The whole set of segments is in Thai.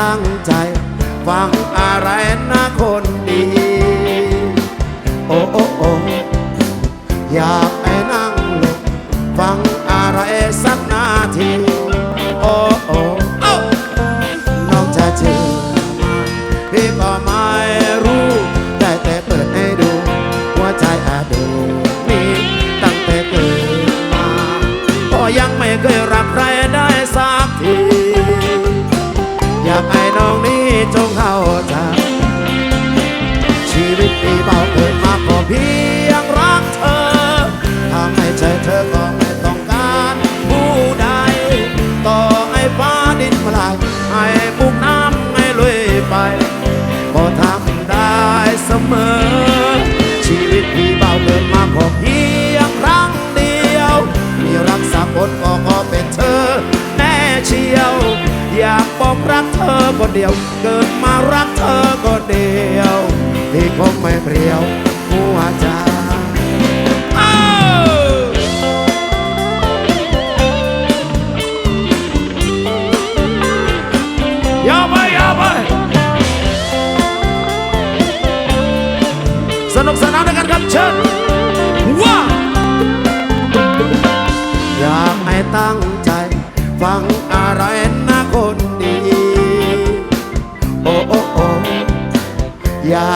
ตั้งใจ ฟังอะไรนะคนดี โอ้โอ้โอ้อยากให้นั่งลงฟังอะไรสักนาที โอ้โอ้เอ้น้องจะเชื่อมาพี่ก็ไม่รู้ ได้แต่เปิดให้ดู หัวใจอาดูนี่ตั้งแต่เกิดมาก็ยังไม่เคยรั มอ ชีวิตที่เบาเกิดมาก็เพียงครั้งเดียว มีรักสักคนก็ขอเป็นเธอแน่เชียว อยากบอกรักเธอคนเดียว เกิดมารักเธอคนเดียว ที่คงไม่เปรียว เชิญว่าอยากให้ตั้งใจ ฟังอะไรนะคนดี โอ้โอ้โอ้อยาก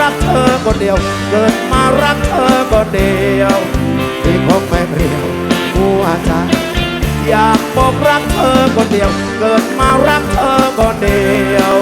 รักเธอคนเดียว เกิดมารักเธอคนเดียวที่คงไม่เปรียวหัวใจอยากบอกรักเธอคนเดียว เกิดมารักเธอคนเดียว